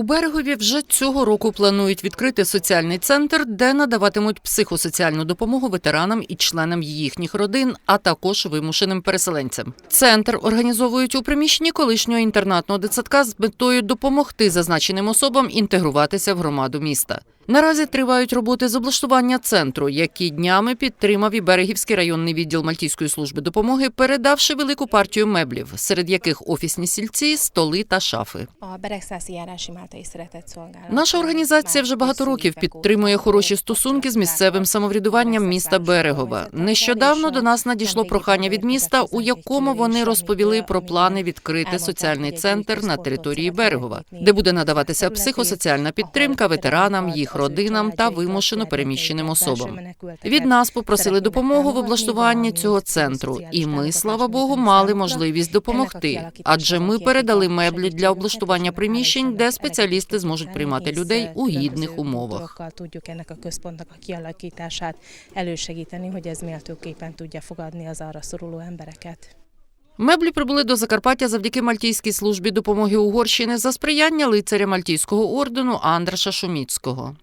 У берегові вже цього року планують відкрити соціальний центр, де надаватимуть психосоціальну допомогу ветеранам і членам їхніх родин, а також вимушеним переселенцям. Центр організовують у приміщенні колишнього інтернатного дитсадка з метою допомогти зазначеним особам інтегруватися в громаду міста. Наразі тривають роботи з облаштування центру, які днями підтримав і Берегівський районний відділ Мальтійської служби допомоги, передавши велику партію меблів, серед яких офісні стільці, столи та шафи. Наша організація вже багато років підтримує хороші стосунки з місцевим самоврядуванням міста Берегова. Нещодавно до нас надійшло прохання від міста, у якому вони розповіли про плани відкрити соціальний центр на території Берегова, де буде надаватися психосоціальна підтримка ветеранам, їх родинам та вимушено переміщеним особам. Від нас попросили допомогу в облаштуванні цього центру, і ми, слава Богу, мали можливість допомогти. Адже ми передали меблі для облаштування приміщень, де спеціалісти зможуть приймати людей у гідних умовах. Kialakítását elősegíteni, hogy ez méltóképpen tudja fogadni az arra szoruló embereket. Меблі прибули до Закарпаття завдяки Мальтійській службі допомоги Угорщини за сприяння лицаря Мальтійського ордену Андраша Шуміцького.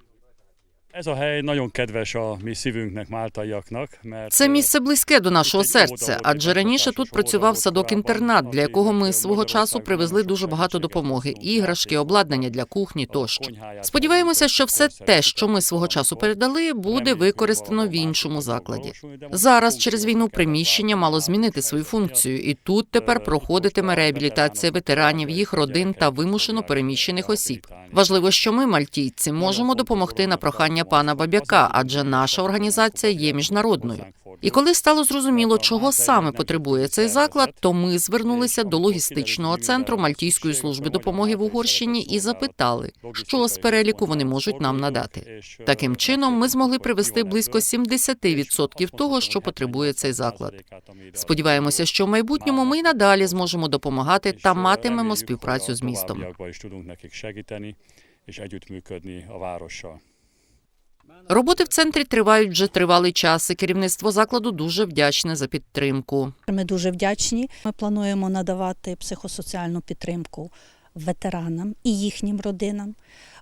Ez a hely nagyon kedves a mi szívünknek, máltaiaknak, mert Це місце близьке до нашого серця, адже раніше тут працював садок-інтернат, для якого ми свого часу привезли дуже багато допомоги, іграшки, обладнання для кухні тощо. Сподіваємося, що все те, що ми свого часу передали, буде використано в іншому закладі. Зараз через війну приміщення мало змінити свою функцію, і тут тепер проходитиме реабілітація ветеранів, їх родин та вимушено переміщених осіб. Важливо, що ми, мальтійці, можемо допомогти на прохання пана Бабяка, адже наша організація є міжнародною. І коли стало зрозуміло, чого саме потребує цей заклад, то ми звернулися до логістичного центру Мальтійської служби допомоги в Угорщині і запитали, що з переліку вони можуть нам надати. Таким чином, ми змогли привезти близько 70% того, що потребує цей заклад. Сподіваємося, що в майбутньому ми й надалі зможемо допомагати та матимемо співпрацю з містом. És együttműködni a várossal. Роботи в центрі тривають вже тривалий час, і керівництво закладу дуже вдячне за підтримку. Ми дуже вдячні. Ми плануємо надавати психосоціальну підтримку ветеранам і їхнім родинам,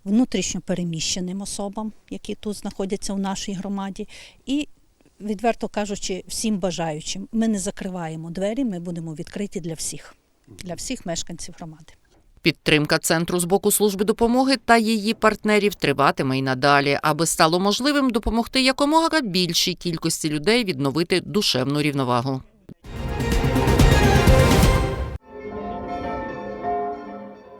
внутрішньо переміщеним особам, які тут знаходяться у нашій громаді, і відверто кажучи, всім бажаючим. Ми не закриваємо двері, ми будемо відкриті для всіх, для всіх мешканців громади. Підтримка центру з боку служби допомоги та її партнерів триватиме й надалі, аби стало можливим допомогти якомога більшій кількості людей відновити душевну рівновагу.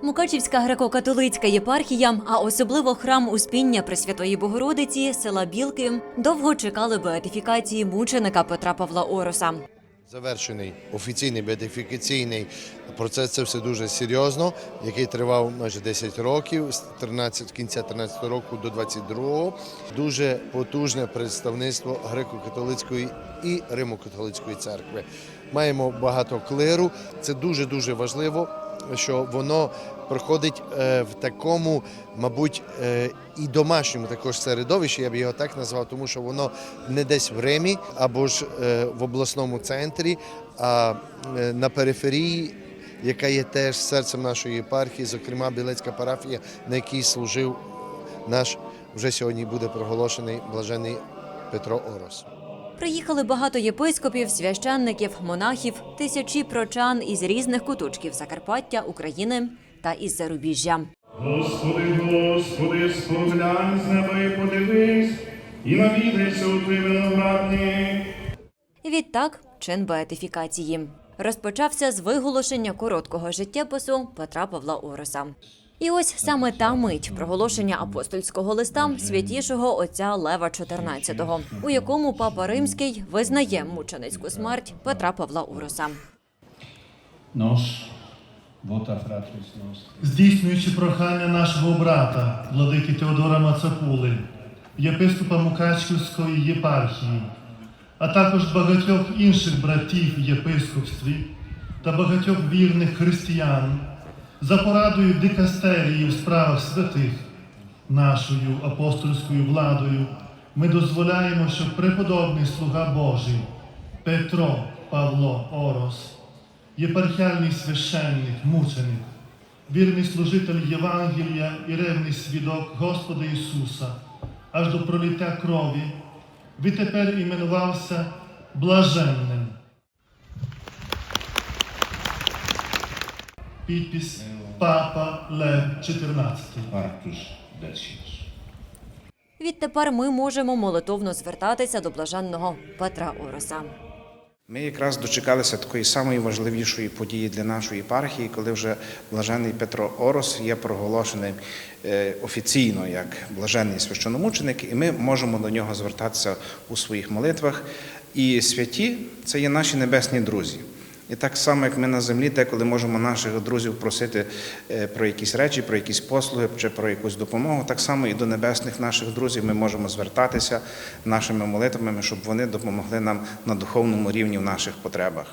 Мукачівська греко-католицька єпархія, а особливо храм Успіння Пресвятої Богородиці села Білки, довго чекали беатифікації мученика Петра Павла Ороса. Завершений офіційний бедифікаційний процес. Це все дуже серйозно, який тривав майже 10 років з 13, кінця 13 року до 22-го. Дуже потужне представництво греко-католицької і римо-католицької церкви. Маємо багато клиру. Це дуже дуже важливо, що воно проходить е, в такому, мабуть, е, і домашньому також середовищі, я б його так назвав, тому що воно не десь в Римі або ж е, в обласному центрі, а на периферії, яка є теж серцем нашої єпархії, зокрема Білецька парафія, на якій служив наш вже сьогодні буде проголошений блажений Петро Орос. Приїхали багато єпископів, священників, монахів, тисячі прочан із різних куточків Закарпаття, України та із зарубіжжя. Господи, Господи, споглянь з неба і подивись, і навідайся у твій виноградник. Відтак, чин беатифікації розпочався з виголошення короткого життєпису Петра Павла Ороса. І ось саме та мить проголошення апостольського листа святішого отця Лева XIV, у якому папа Римський визнає мученицьку смерть Петра Павла fratris nostri. Здійснюючи прохання нашого брата, владики Теодора Мацапули, єпископа Мукачківської єпархії, а також багатьох інших братів в єпископстві та багатьох вірних християн, за порадою дикастерії в справах святих, нашою апостольською владою, ми дозволяємо, щоб преподобний слуга Божий Петро Павло Орос, єпархіальний священник, мученик, вірний служитель Євангелія і ревний свідок Господа Ісуса, аж до пролиття крові, відтепер іменувався блаженним. Підпис Папа Лев XIV. Artus Decius. Відтепер ми можемо молитовно звертатися до блаженного Петра Ороса. Ми якраз дочекалися такої самої важливішої події для нашої єпархії, коли вже блажений Петро Орос є проголошений е, офіційно як блажений священомученик, і ми можемо до нього звертатися у своїх молитвах. І святі це є наші небесні друзі. І так само, як ми на землі, деколи можемо наших друзів просити е, про якісь речі, про якісь послуги чи про якусь допомогу, так само і до небесних наших друзів ми можемо звертатися нашими молитвами, щоб вони допомогли нам на духовному рівні в наших потребах.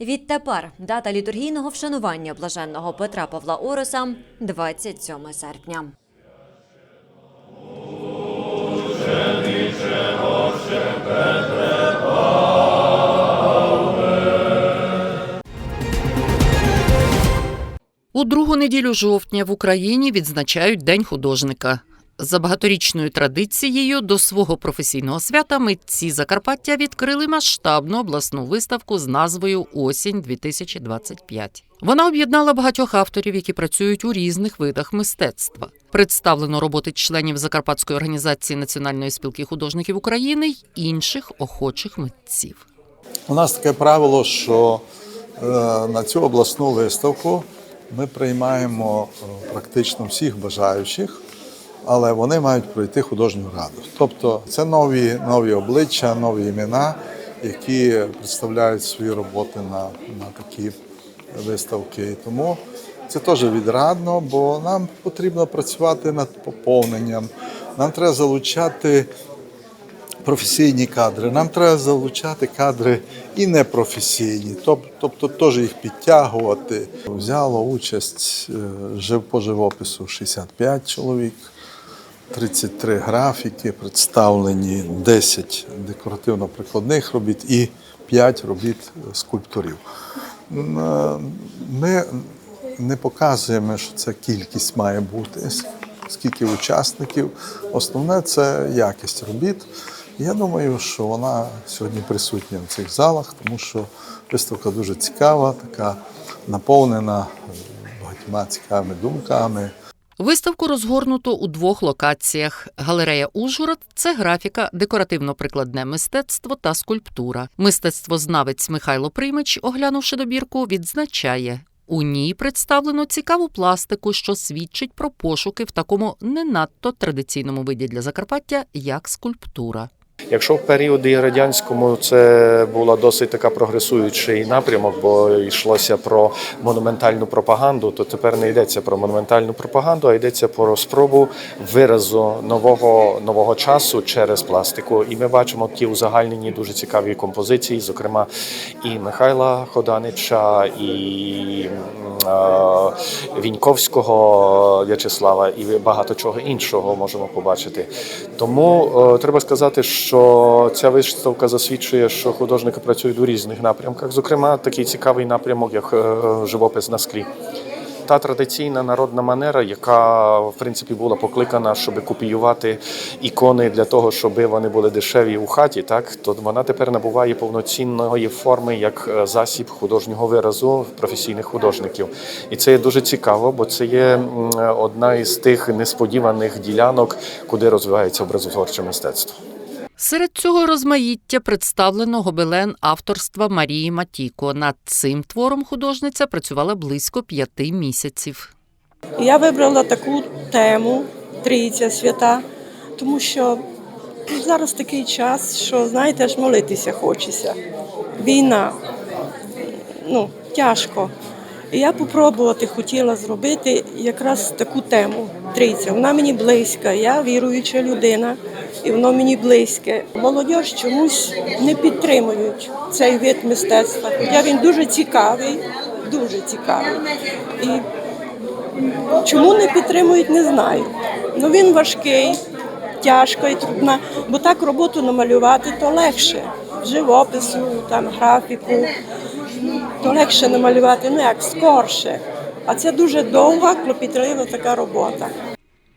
Відтепер дата літургійного вшанування блаженного Петра Павла Ороса 27 серпня. У другу неділю жовтня в Україні відзначають День художника. За багаторічною традицією до свого професійного свята митці Закарпаття відкрили масштабну обласну виставку з назвою Осінь 2025 Вона об'єднала багатьох авторів, які працюють у різних видах мистецтва. Представлено роботи членів Закарпатської організації Національної спілки художників України й інших охочих митців. У нас таке правило, що е, на цю обласну виставку ми приймаємо е, практично всіх бажаючих, але вони мають пройти художню раду. Тобто це нові, нові обличчя, нові імена, які представляють свої роботи на, на такі виставки. Тому це теж відрадно, бо нам потрібно працювати над поповненням. Нам треба залучати професійні кадри. Нам треба залучати кадри і непрофесійні, тоб- тобто теж їх підтягувати. Взяло участь е, по живопису 65 чоловік, 33 графіки, представлені 10 декоративно-прикладних робіт і 5 робіт скульпторів. Е, Ми не показуємо, що це кількість має бути, скільки учасників. Основне це якість робіт. Я думаю, що вона сьогодні присутня в цих залах, тому що виставка дуже цікава, така наповнена багатьма цікавими думками. Виставку розгорнуто у двох локаціях. Галерея Ужгород це графіка, декоративно-прикладне мистецтво та скульптура. Мистецтвознавець Михайло Примич, оглянувши добірку, відзначає. У ній представлено цікаву пластику, що свідчить про пошуки в такому не надто традиційному виді для Закарпаття, як скульптура. Якщо в періоді радянському це була досить така прогресуючий напрямок, бо йшлося про монументальну пропаганду, то тепер не йдеться про монументальну пропаганду, а йдеться про спробу виразу нового нового часу через пластику. І ми бачимо ті узагальнені дуже цікаві композиції, зокрема і Михайла Ходанича, і Віньковського В'ячеслава, і багато чого іншого можемо побачити. Тому е, треба сказати, що ця виставка засвідчує, що художники працюють у різних напрямках. Зокрема, такий цікавий напрямок, як е, живопис на склі. Та традиційна народна манера, яка в принципі була покликана, щоб копіювати ікони для того, щоб вони були дешеві у хаті, так то вона тепер набуває повноцінної форми як е, засіб художнього виразу професійних художників. І це є дуже цікаво, бо це є одна із тих несподіваних ділянок, куди розвивається образотворче мистецтво. Серед цього розмаїття представлено гобелен авторства Марії Матіко. Над цим твором художниця працювала близько п'яти місяців. Я вибрала таку тему Трійця свята, тому що зараз такий час, що знаєте, аж молитися хочеться. Війна, ну, тяжко. Я попробувати хотіла зробити якраз таку тему Трійця. Вона мені близька, я віруюча людина, і воно мені близьке. Молодь чомусь не підтримують цей вид мистецтва. Хоча він дуже цікавий, дуже цікавий. І Чому не підтримують, не знаю. Ну він важкий, тяжко і трудно, бо так роботу намалювати то легше. Живопису, там графіку, то легше намалювати, ну як скорше. А це дуже довга, клопітлива така робота.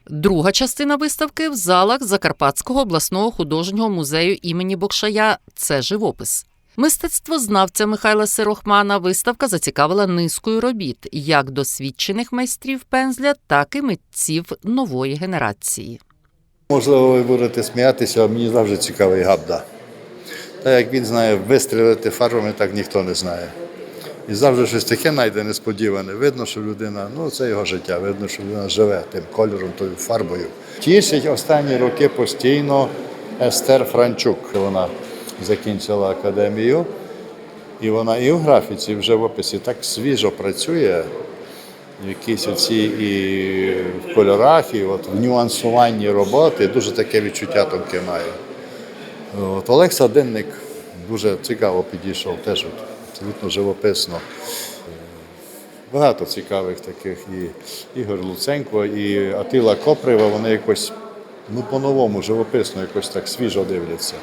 Друга частина виставки в залах Закарпатського обласного художнього музею імені Бокшая це живопис. Мистецтвознавця Михайла Сирохмана виставка зацікавила низкою робіт як досвідчених майстрів пензля, так і митців нової генерації. Можливо, ви будете сміятися, а мені завжди цікавий габда. Так як він знає вистрілити фарбами, так ніхто не знає. І завжди щось таке знайде несподіване. Видно, що людина, ну це його життя, видно, що людина живе тим кольором, тою фарбою. Тішить останні роки постійно Естер Франчук. Вона закінчила академію, і вона і в графіці, і в живописі так свіжо працює. Якісь оці і в кольорах, і от в нюансуванні роботи дуже таке відчуття тонке має. От Олекса Денник дуже цікаво підійшов, теж от, абсолютно живописно. Багато цікавих таких і Ігор Луценко, і Атила Коприва, вони якось ну, по-новому, живописно, якось так свіжо дивляться.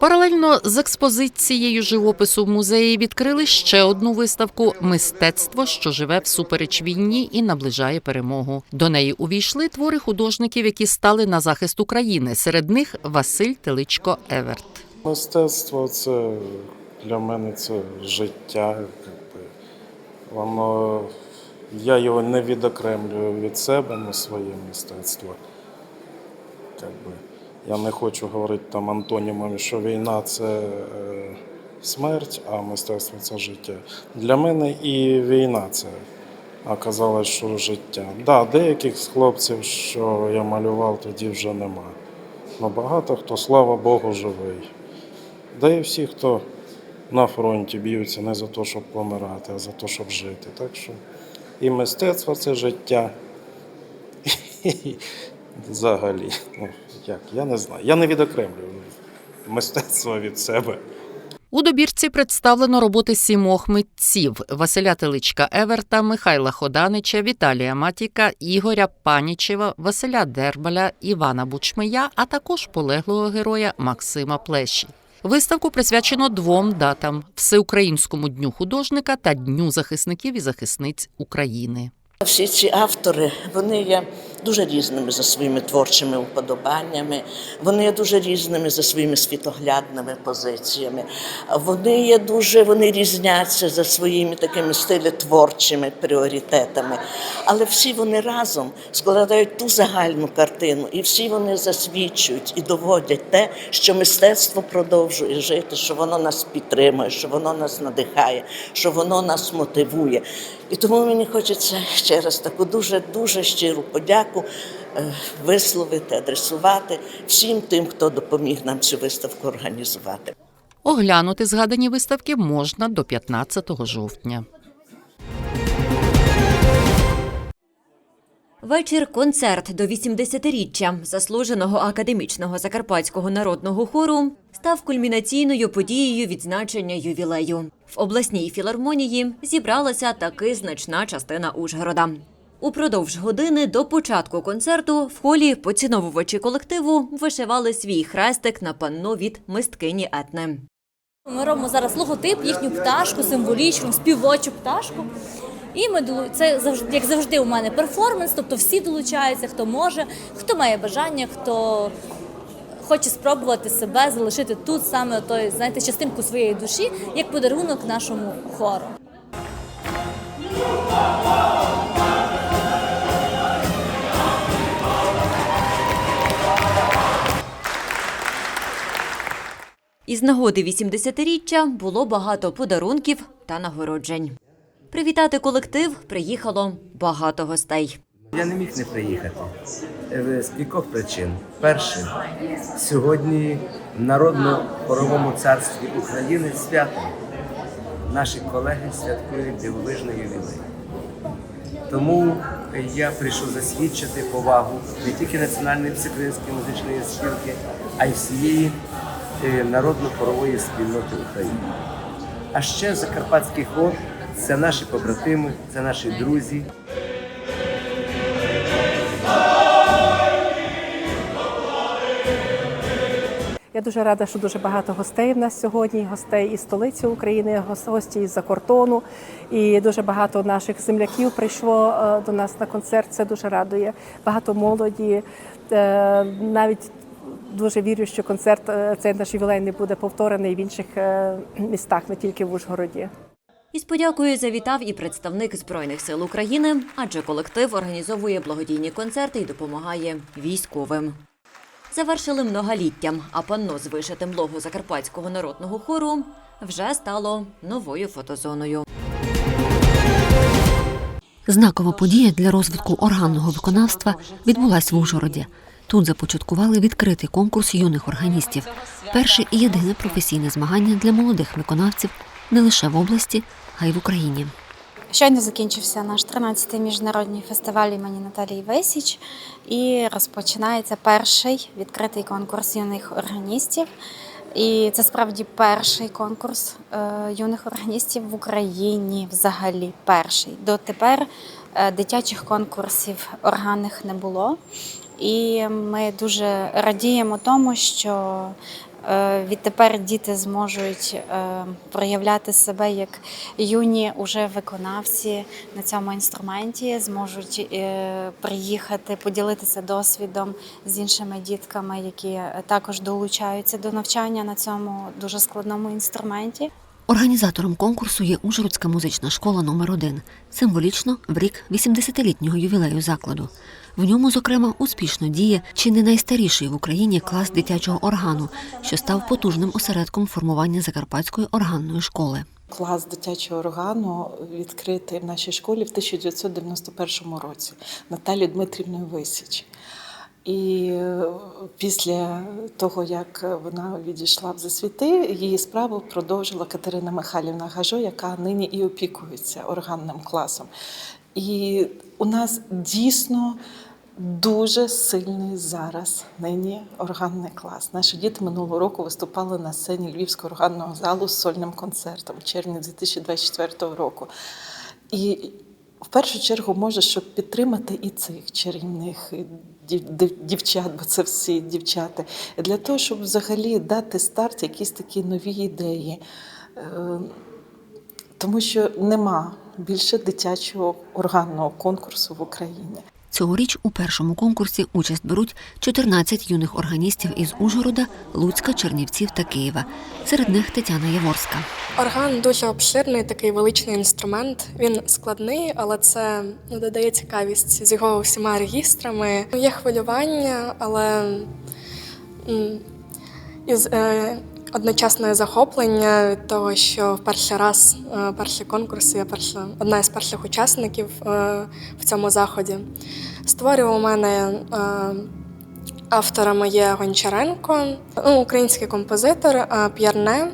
Паралельно з експозицією живопису в музеї відкрили ще одну виставку Мистецтво, що живе всупереч війні і наближає перемогу. До неї увійшли твори художників, які стали на захист України. Серед них Василь Теличко Еверт. Мистецтво це для мене це життя. Воно, я його не відокремлюю від себе на своє мистецтво. Якби. Я не хочу говорити там антонімами, що війна це е, смерть, а мистецтво це життя. Для мене і війна це оказалось, що життя. Да, деяких хлопців, що я малював, тоді вже нема. Но багато хто, слава Богу, живий. Да і всі, хто на фронті б'ються не за те, щоб помирати, а за те, щоб жити. Так що і мистецтво це життя. Взагалі, ну як, я не знаю. Я не відокремлюю мистецтво від себе. У добірці представлено роботи сімох митців Василя Теличка Еверта, Михайла Ходанича, Віталія Матіка, Ігоря Панічева, Василя Дербаля, Івана Бучмия, а також полеглого героя Максима Плеші. Виставку присвячено двом датам: Всеукраїнському дню художника та Дню захисників і захисниць України. Всі ці автори вони є дуже різними за своїми творчими уподобаннями, вони є дуже різними за своїми світоглядними позиціями. Вони є дуже вони різняться за своїми такими стилетворчими пріоритетами. Але всі вони разом складають ту загальну картину, і всі вони засвідчують і доводять те, що мистецтво продовжує жити, що воно нас підтримує, що воно нас надихає, що воно нас мотивує. І тому мені хочеться ще раз таку дуже дуже щиру подяку е, висловити, адресувати всім тим, хто допоміг нам цю виставку організувати. Оглянути згадані виставки можна до 15 жовтня. Вечір-концерт до 80-річчя заслуженого академічного закарпатського народного хору став кульмінаційною подією відзначення ювілею. В обласній філармонії зібралася таки значна частина Ужгорода. Упродовж години до початку концерту в холі поціновувачі колективу вишивали свій хрестик на панно від мисткині Етни. Ми робимо зараз логотип, їхню пташку, символічну, співочу пташку. І ми це завжди, як завжди, у мене перформанс, тобто всі долучаються, хто може, хто має бажання, хто хоче спробувати себе залишити тут саме той, знаєте, частинку своєї душі, як подарунок нашому хору. Із нагоди 80-річчя було багато подарунків та нагороджень. Привітати колектив приїхало багато гостей. Я не міг не приїхати Е, з кількох причин. Перше, сьогодні в Народно-хоровому царстві України свято. Наші колеги святкують дивовижний ювілей. Тому я прийшов засвідчити повагу не тільки Національної всеукраїнської музичної спілки, а й всієї е, народно-хорової спільноти України. А ще Закарпатський хор це наші побратими, це наші друзі. Я дуже рада, що дуже багато гостей в нас сьогодні, гостей із столиці України, гос- гості із-за кордону. І дуже багато наших земляків прийшло е, до нас на концерт. Це дуже радує. Багато молоді. Е, Навіть дуже вірю, що концерт е, цей наш ювілейний буде повторений в інших містах, не тільки в Ужгороді. Із подякою завітав і представник Збройних сил України, адже колектив організовує благодійні концерти і допомагає військовим. Завершили многоліттям, а панно з вишитим лого Закарпатського народного хору вже стало новою фотозоною. Знакова подія для розвитку органного виконавства відбулась в Ужгороді. Тут започаткували відкритий конкурс юних органістів. Перше і єдине професійне змагання для молодих виконавців не лише в області, а й в Україні. Щойно закінчився наш 13-й міжнародний фестиваль імені Наталії Весіч і розпочинається перший відкритий конкурс юних органістів. І це справді перший конкурс е, юних органістів в Україні взагалі перший. Дотепер е, дитячих конкурсів органних не було. І ми дуже радіємо тому, що відтепер діти зможуть е, проявляти себе як юні уже виконавці на цьому інструменті, зможуть е, приїхати, поділитися досвідом з іншими дітками, які також долучаються до навчання на цьому дуже складному інструменті. Організатором конкурсу є Ужгородська музична школа номер 1 символічно в рік 80-літнього ювілею закладу. В ньому, зокрема, успішно діє чи не найстаріший в Україні клас дитячого органу, що став потужним осередком формування закарпатської органної школи. Клас дитячого органу відкритий в нашій школі в 1991 році Наталією Дмитрівною Висіч. І е, після того, як вона відійшла в засвіти, її справу продовжила Катерина Михайлівна Гажо, яка нині і опікується органним класом. І у нас дійсно дуже сильний зараз нині органний клас. Наші діти минулого року виступали на сцені Львівського органного залу з сольним концертом в червні 2024 року. І в першу чергу може, щоб підтримати і цих чарівних дів- дів- дівчат, бо це всі дівчата, для того, щоб взагалі дати старт якісь такі нові ідеї. Е, Тому що нема більше дитячого органного конкурсу в Україні. Цьогоріч у першому конкурсі участь беруть 14 юних органістів із Ужгорода, Луцька, Чернівців та Києва. Серед них Тетяна Яворська. Орган дуже обширний, такий величний інструмент. Він складний, але це ну, додає цікавість з його всіма регістрами. Є хвилювання, але із е, одночасне захоплення від того, що в перший раз, перші перший конкурс, я перша одна із перших учасників е, в цьому заході. Створював у мене. Е, Авторами є Гончаренко, ну, український композитор е, П'єрне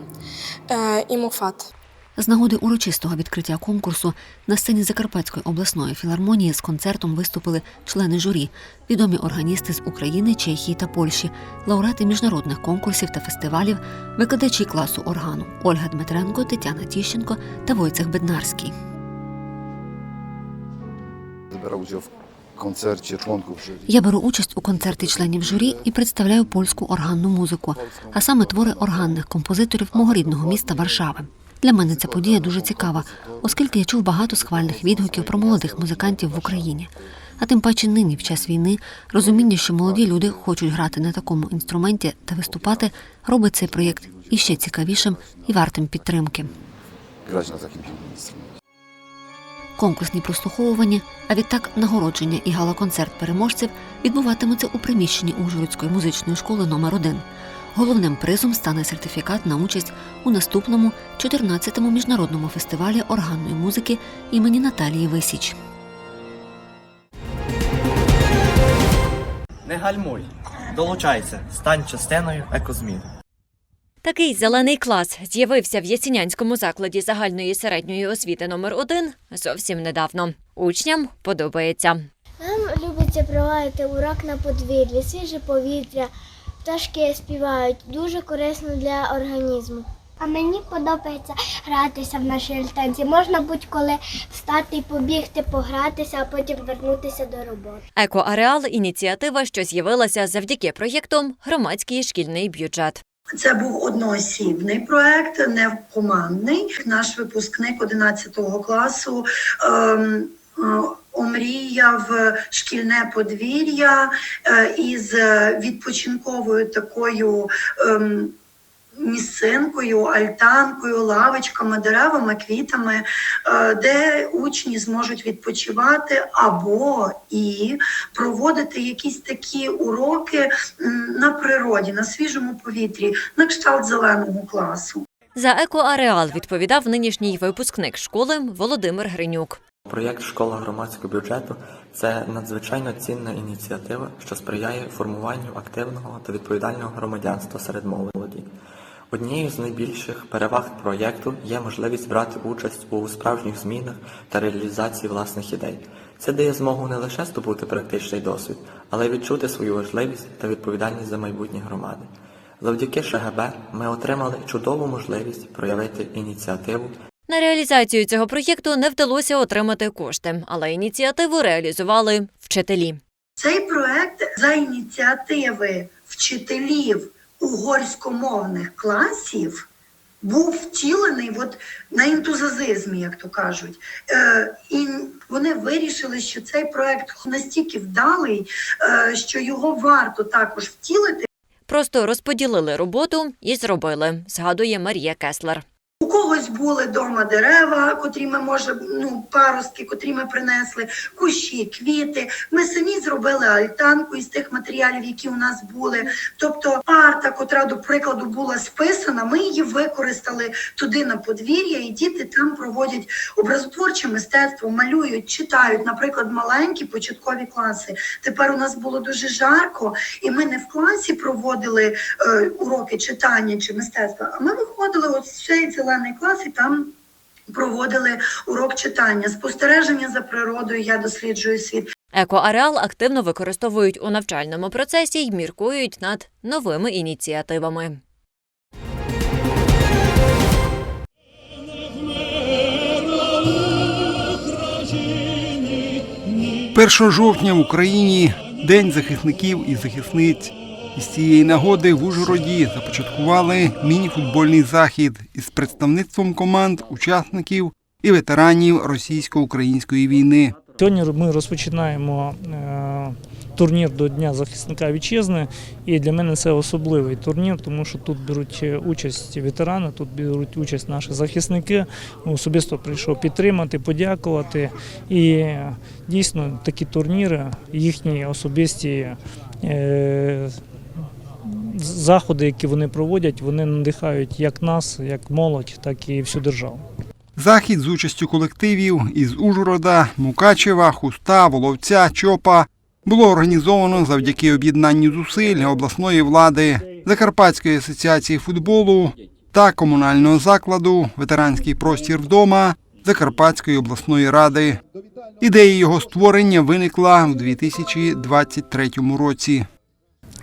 е, і Муфат. З нагоди урочистого відкриття конкурсу на сцені Закарпатської обласної філармонії з концертом виступили члени журі, відомі органісти з України, Чехії та Польщі, лауреати міжнародних конкурсів та фестивалів, викладачі класу органу Ольга Дмитренко, Тетяна Тіщенко та Войцех Беднарський. Участь в концерті. Я беру участь у концерті членів журі і представляю польську органну музику, а саме твори органних композиторів мого рідного міста Варшави. Для мене ця подія дуже цікава, оскільки я чув багато схвальних відгуків про молодих музикантів в Україні. А тим паче нині, в час війни, розуміння, що молоді люди хочуть грати на такому інструменті та виступати, робить цей проєкт іще цікавішим і вартим підтримки. Грати на такому інструменті. Конкурсні прослуховування, а відтак нагородження і гала-концерт переможців відбуватимуться у приміщенні Ужгородської музичної школи номер 1 Головним призом стане сертифікат на участь у наступному 14-му міжнародному фестивалі органної музики імені Наталії Висіч. Не гальмуй, долучайся, стань частиною екозмін. Такий зелений клас з'явився в Ясінянському закладі загальної середньої освіти номер 1 зовсім недавно. Учням подобається. Нам любиться проводити урок на подвір'ї, свіже повітря, пташки співають. Дуже корисно для організму. А мені подобається гратися в нашій альтанці. Можна будь-коли встати побігти, погратися, а потім вернутися до роботи. Екоареал ініціатива, що з'явилася завдяки проєкту Громадський шкільний бюджет. Це був одноосібний проект, не командний. Наш випускник 11 класу ем, омріяв шкільне подвір'я е, із відпочинковою такою. ем, Місцинкою, альтанкою, лавочками, деревами, квітами, е, де учні зможуть відпочивати або і проводити якісь такі уроки на природі, на свіжому повітрі, на кшталт зеленого класу. За екоареал відповідав нинішній випускник школи Володимир Гринюк. Проєкт Школа громадського бюджету це надзвичайно цінна ініціатива, що сприяє формуванню активного та відповідального громадянства серед молоді. Однією з найбільших переваг проєкту є можливість брати участь у справжніх змінах та реалізації власних ідей. Це дає змогу не лише здобути практичний досвід, але й відчути свою важливість та відповідальність за майбутнє громади. Завдяки ШГБ ми отримали чудову можливість проявити ініціативу На реалізацію цього проєкту не вдалося отримати кошти, але ініціативу реалізували вчителі. Цей проект за ініціативи вчителів угорськомовних класів був втілений от на ентузіазмі, як то кажуть. Е, і вони вирішили, що цей проект настільки вдалий, е, що його варто також втілити. Просто розподілили роботу і зробили, згадує Марія Кеслер. Когось були вдома дерева, котрі ми може, ну паростки, котрі ми принесли, кущі, квіти. Ми самі зробили альтанку із тих матеріалів, які у нас були. Тобто арта, котра до прикладу була списана, ми її використали туди на подвір'я, і діти там проводять образотворче мистецтво, малюють, читають. Наприклад, маленькі початкові класи. Тепер у нас було дуже жарко, і ми не в класі проводили е, уроки читання чи мистецтва, а ми виходили от цей зелений клас і там. Проводили урок читання, спостереження за природою. Я досліджую світ. Екоареал активно використовують у навчальному процесі й міркують над новими ініціативами. 1 жовтня в Україні День захисників і захисниць. Із цієї нагоди в Ужгороді започаткували міні-футбольний захід із представництвом команд, учасників і ветеранів російсько-української війни. Сьогодні ми розпочинаємо е, турнір до Дня захисника вітчизни, і для мене це особливий турнір, тому що тут беруть е, участь ветерани, тут беруть участь наші захисники. Особисто прийшов підтримати, подякувати. І е, дійсно такі турніри, їхні особисті. Заходи, які вони проводять, вони надихають як нас, як молодь, так і всю державу. Захід з участю колективів із Ужгорода, Мукачева, Хуста, Воловця, Чопа було організовано завдяки об'єднанню зусиль обласної влади, Закарпатської асоціації футболу та комунального закладу Ветеранський простір вдома Закарпатської обласної ради. Ідея його створення виникла у 2023 році.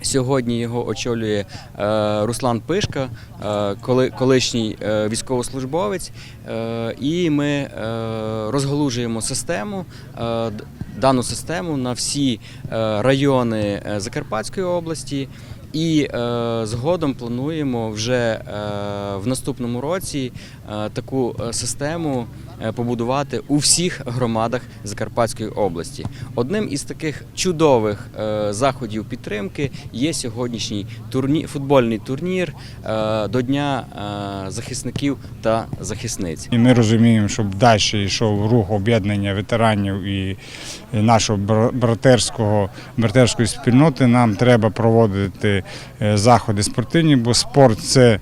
Сьогодні його очолює е, Руслан Пишка, е, коли, колишній е, військовослужбовець, і ми розгалужуємо систему, дану систему на всі райони Закарпатської області. І е, згодом плануємо вже е, в наступному році е, таку е, систему е, побудувати у всіх громадах Закарпатської області. Одним із таких чудових е, заходів підтримки є сьогоднішній турні, футбольний турнір е, до Дня е, захисників та захисниць. І ми розуміємо, щоб далі йшов рух об'єднання ветеранів і нашого бра- братерського братерської спільноти. Нам треба проводити е, заходи спортивні, бо спорт це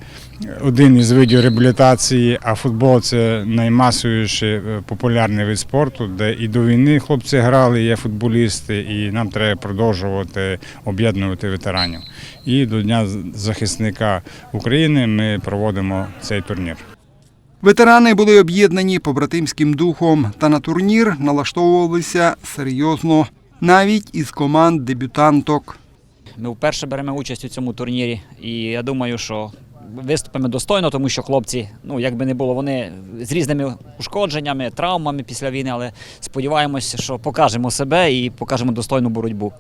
один із видів реабілітації, а футбол це наймасовіший е, популярний вид спорту, де і до війни хлопці грали, є футболісти, і нам треба продовжувати об'єднувати ветеранів. І до Дня захисника України ми проводимо цей турнір. Ветерани були об'єднані побратимським духом та на турнір налаштовувалися серйозно, навіть із команд дебютанток. Ми вперше беремо участь у цьому турнірі, і я думаю, що виступимо достойно, тому що хлопці, ну як би не було, вони з різними ушкодженнями, травмами після війни, але сподіваємося, що покажемо себе і покажемо достойну боротьбу.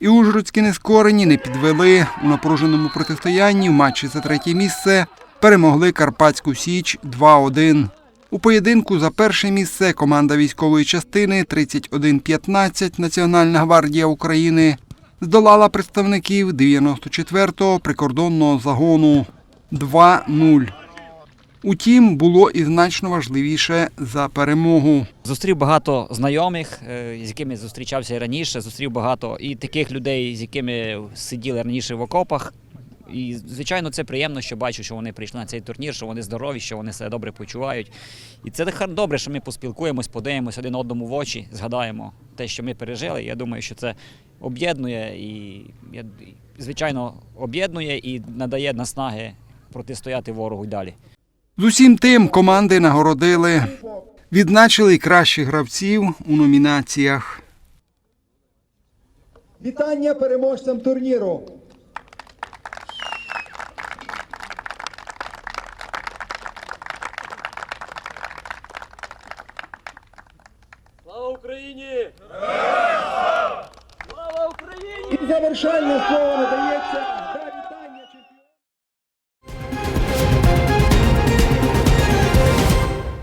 І ужгородські нескорені не підвели у напруженому протистоянні в матчі за третє місце. Перемогли Карпатську Січ 2-1. У поєдинку за перше місце команда військової частини 31-15 Національна гвардія України здолала представників 94-го прикордонного загону 2-0. Утім, було і значно важливіше за перемогу. Зустрів багато знайомих, е, з якими зустрічався і раніше. Зустрів багато і таких людей, з якими сиділи раніше в окопах. І, звичайно, це приємно, що бачу, що вони прийшли на цей турнір, що вони здорові, що вони себе добре почувають. І це добре, що ми поспілкуємось, подивимось один одному в очі, згадаємо те, що ми пережили. Я думаю, що це об'єднує і, звичайно, об'єднує і надає наснаги протистояти ворогу й далі. З усім тим команди нагородили, відзначили й кращих гравців у номінаціях. Вітання переможцям турніру.